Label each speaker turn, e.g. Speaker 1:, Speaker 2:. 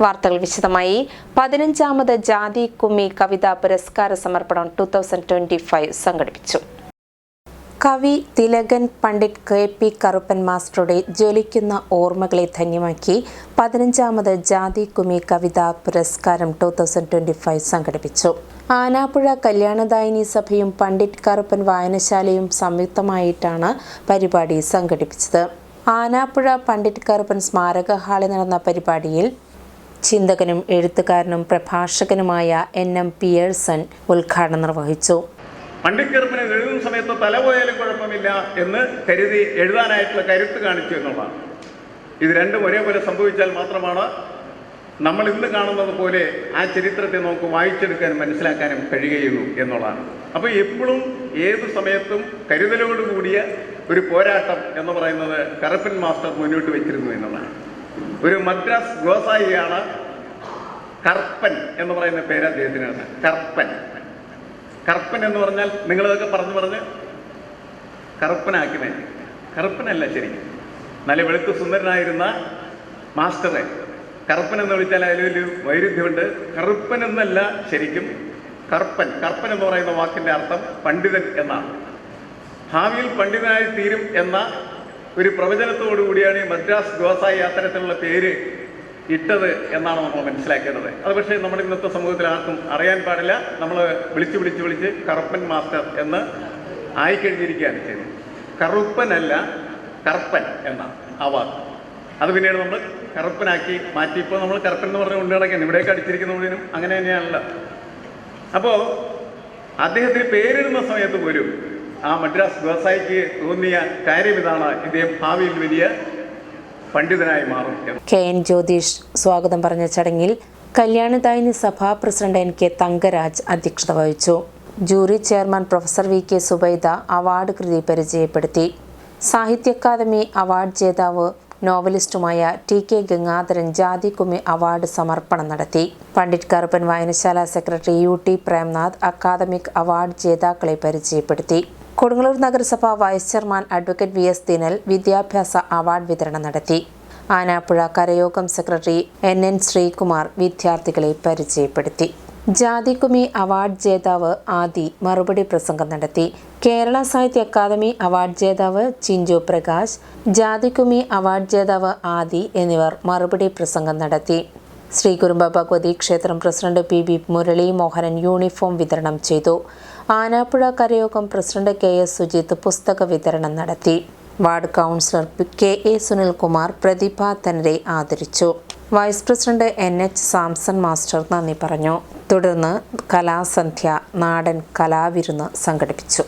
Speaker 1: വാർത്തകൾ വിശദമായി. പതിനഞ്ചാമത് ജാതി കുമി കവിതാ പുരസ്കാര സമർപ്പണം ടു തൗസൻഡ് ട്വന്റി ഫൈവ് സംഘടിപ്പിച്ചു. കവി തിലകൻ പണ്ഡിറ്റ് കെ പി കറുപ്പൻ മാസ്റ്ററുടെ ജ്വലിക്കുന്ന ഓർമ്മകളെ ധന്യമാക്കി പതിനഞ്ചാമത് ജാതി കുമി കവിതാ പുരസ്കാരം ടു തൗസൻഡ് ട്വന്റി ഫൈവ് സംഘടിപ്പിച്ചു. ആനാപ്പുഴ കല്യാണദായിനി സഭയും പണ്ഡിറ്റ് കറുപ്പൻ വായനശാലയും സംയുക്തമായിട്ടാണ് പരിപാടി സംഘടിപ്പിച്ചത്. ആനാപ്പുഴ പണ്ഡിറ്റ് കറുപ്പൻ സ്മാരക ഹാളിൽ നടന്ന പരിപാടിയിൽ ചിന്തകനും എഴുത്തുകാരനും പ്രഭാഷകനുമായ എൻ എം പിയേഴ്സൺ ഉദ്ഘാടനം നിർവഹിച്ചു.
Speaker 2: പണ്ടിക്കറുപ്പിന് എഴുതുന്ന സമയത്ത് തല പോയാലും കുഴപ്പമില്ല എന്ന് കരുതി എഴുതാനായിട്ടുള്ള കരുത്ത് കാണിച്ചു എന്നുള്ളതാണ്. ഇത് രണ്ടും ഒരേപോലെ സംഭവിച്ചാൽ മാത്രമാണ് നമ്മൾ ഇന്ന് കാണുന്നത് പോലെ ആ ചരിത്രത്തെ നമുക്ക് വായിച്ചെടുക്കാനും മനസ്സിലാക്കാനും കഴിയുകയുള്ളൂ എന്നുള്ളതാണ്. അപ്പോൾ എപ്പോഴും ഏത് സമയത്തും കരുതലോടുകൂടിയ ഒരു പോരാട്ടം എന്ന് പറയുന്നത് കറുപ്പൻ മാസ്റ്റർ മുന്നോട്ട് വെച്ചിരുന്നു എന്നുള്ളതാണ്. ഒരു മദ്രാസ് ഗോസായിയാണ് കർപ്പൻ എന്ന് പറയുന്ന പേര് അദ്ദേഹത്തിനാണ്. കർപ്പൻ. കർപ്പൻ എന്ന് പറഞ്ഞാൽ നിങ്ങളിതൊക്കെ പറഞ്ഞു പറഞ്ഞ് കറുപ്പനാക്കിനെ. കറുപ്പനല്ല ശരിക്കും. നല്ല വെളുത്ത് സുന്ദരനായിരുന്ന മാസ്റ്ററെ. കറുപ്പൻ എന്ന് വിളിച്ചാൽ അതിലൊരു വൈരുദ്ധ്യമുണ്ട്. കറുപ്പൻ എന്നല്ല ശരിക്കും കർപ്പൻ. കർപ്പൻ എന്ന് പറയുന്ന വാക്കിന്റെ അർത്ഥം പണ്ഡിതൻ എന്നാണ്. ഭാവിയിൽ പണ്ഡിതനായി തീരും എന്ന ഒരു പ്രവചനത്തോടു കൂടിയാണ് ഈ മദ്രാസ് ഗോസായി അത്തരത്തിലുള്ള പേര് ഇട്ടത് എന്നാണ് നമ്മൾ മനസ്സിലാക്കേണ്ടത്. അത് പക്ഷേ നമ്മുടെ ഇന്നത്തെ സമൂഹത്തിൽ ആർക്കും അറിയാൻ പാടില്ല. നമ്മൾ വിളിച്ച് വിളിച്ച് വിളിച്ച് കറുപ്പൻ മാസ്റ്റർ എന്ന് ആയിക്കഴിഞ്ഞിരിക്കുകയാണ് ചെയ്യുന്നത് കറുപ്പനല്ല കറുപ്പൻ എന്ന ആ വാക്ക്. അത് പിന്നീട് നമ്മൾ കറുപ്പനാക്കി മാറ്റി. ഇപ്പോൾ നമ്മൾ കറുപ്പൻ എന്ന് പറഞ്ഞ കൊണ്ടു ഇവിടെയൊക്കെ ഇവിടേക്ക് അടിച്ചിരിക്കുന്നതിനും അങ്ങനെ തന്നെയാണല്ലോ. അപ്പോൾ അദ്ദേഹത്തിന് പേരിടുന്ന സമയത്ത് പോലും ആ മദ്രാസ് വ്യവസായിക്ക് തോന്നിയ കാര്യം ഇതാണ്. ഇദ്ദേഹം ഭാവിയിൽ വലിയ പണ്ഡിതനായി മാറും
Speaker 1: കെ എൻ ജ്യോതിഷ് സ്വാഗതം പറഞ്ഞ ചടങ്ങിൽ കല്യാണദായിനി സഭാ പ്രസിഡന്റ് എൻ കെ തങ്കരാജ് അധ്യക്ഷത വഹിച്ചു. Jury chairman professor V K Subaida award കൃതി പരിചയപ്പെടുത്തി. സാഹിത്യ അക്കാദമി അവാർഡ് ജേതാവ് നോവലിസ്റ്റുമായ ടി കെ ഗംഗാധരൻ ജാതികുമി അവാർഡ് സമർപ്പണം നടത്തി. പണ്ഡിറ്റ് കറുപ്പൻ വായനശാല secretary U T Premnath academic award ജേതാക്കളെ പരിചയപ്പെടുത്തി. കൊടുങ്ങല്ലൂർ നഗരസഭ vice chairman advocate V S Dinal വിദ്യാഭ്യാസ അവാർഡ് വിതരണം നടത്തി. ആനാപ്പുഴ കരയോഗം സെക്രട്ടറി എൻ എൻ ശ്രീകുമാർ വിദ്യാർത്ഥികളെ പരിചയപ്പെടുത്തി. ജാതികുമി അവാർഡ് ജേതാവ് ആദി മറുപടി പ്രസംഗം നടത്തി. കേരള സാഹിത്യ അക്കാദമി അവാർഡ് ജേതാവ് ചിഞ്ചു പ്രകാശ് ജാതികുമി അവാർഡ് ജേതാവ് ആദി എന്നിവർ മറുപടി പ്രസംഗം നടത്തി. ശ്രീ കുറുമ്പ ഭഗവതി ക്ഷേത്രം president P B Murali Mohanan uniform വിതരണം ചെയ്തു. ആനാപ്പുഴ കരയോഗം പ്രസിഡന്റ് കെ എസ് സുജിത്ത് പുസ്തക വിതരണം നടത്തി. Ward councillor K A Sunilkumar പ്രതിഭ തനരെ ആദരിച്ചു. Vice president N H Samson master നന്ദി പറഞ്ഞു. തുടർന്ന് കലാസന്ധ്യ നാടൻ കലാവിരുന്ന് സംഘടിപ്പിച്ചു.